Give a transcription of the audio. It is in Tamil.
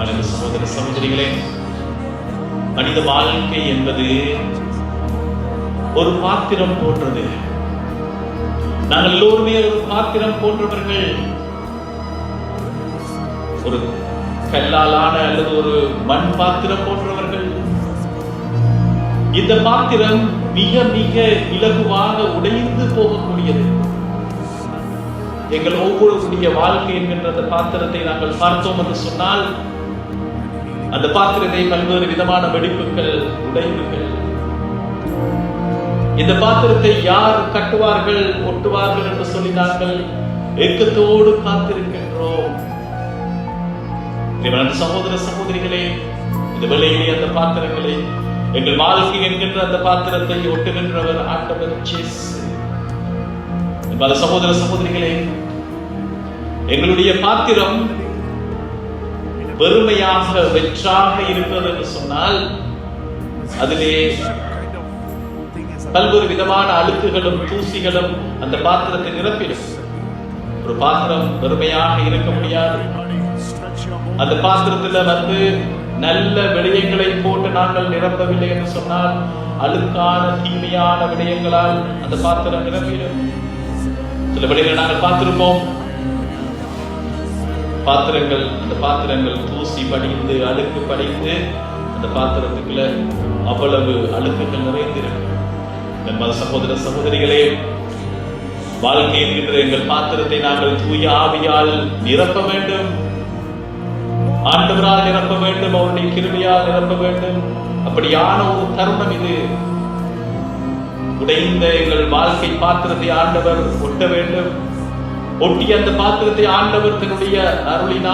மனித சகோதர சகோதரிகளே மனித வாழ்க்கை என்பது ஒரு பாத்திரம் போன்றது. நாங்கள் எல்லோருமே ஒரு பாத்திரம் போன்றவர்கள். ஒரு கல்லாலான அல்லது ஒரு மண் பாத்திரம் போன்றவர்கள். இந்த பாத்திரம் மிக மிக இலகுவாக உடைந்து போகக்கூடியது. எங்கள் ஒவ்வொருடைய வாழ்க்கை என்கின்ற அந்த பாத்திரத்தை நாங்கள் பார்த்தோம் என்று சொன்னால் அந்த பாத்திரத்தை பல்வேறு விதமான வெடிப்புகள் உடைவுகள் இந்த பாத்திரத்தை யார் கட்டுவார்கள் ஒட்டுவார்கள் என்று சொல்லி நாங்கள் ஏக்கத்தோடு காத்திருக்கின்றோம். சகோதர சகோதரிகளே இந்த வேளையிலே அந்த பாத்திரங்களை எங்கள் வாழ்க்கை என்கின்ற அந்த பாத்திரத்தை ஒட்டுகின்றவர் ஆண்டவர் பல சகோதர சகோதரிகளே எங்களுடைய பாத்திரம் வெறுமையாக வெற்றாக இருக்கிறது என்று சொன்னால் அதிலே பல்வேறு விதமான அழுக்குகளும் தூசிகளும் அந்த பாத்திரத்தை நிரப்பிடும். ஒரு பாத்திரம் வெறுமையாக இருக்க முடியாது. அந்த பாத்திரத்துல வந்து நல்ல விடயங்களை போட்டு நாங்கள் நிரப்பவில்லை என்று சொன்னால் அழுக்கான தீமையான விடயங்களால் அந்த பாத்திரம் நிரம்பிடும். சில விடயங்களை நாங்கள் பார்த்திருப்போம். பாத்திரங்கள் அந்த பாத்திரங்கள் தூசி படிந்து அழுக்கு படிந்து அந்த பாத்திரத்துக்குள்ள அவ்வளவு அழுக்குகள் நிறைந்திருக்கும். என்பது சகோதர சகோதரிகளே வாழ்க்கை என்கின்ற எங்கள் பாத்திரத்தை நாங்கள் தூய ஆவியால் நிரப்ப வேண்டும். ஆண்டவரால் நிரப்ப வேண்டும் அவருடைய கிருமையால் நிரப்ப வேண்டும். அப்படியான ஒரு தருணம் இது. உடைந்த எங்கள் வாழ்க்கை பாத்திரத்தை ஆண்டவர் ஒட்ட வேண்டும். ஒட்டி அந்த பாத்திரத்தை ஆண்டவர் தன்னுடைய அருளினால்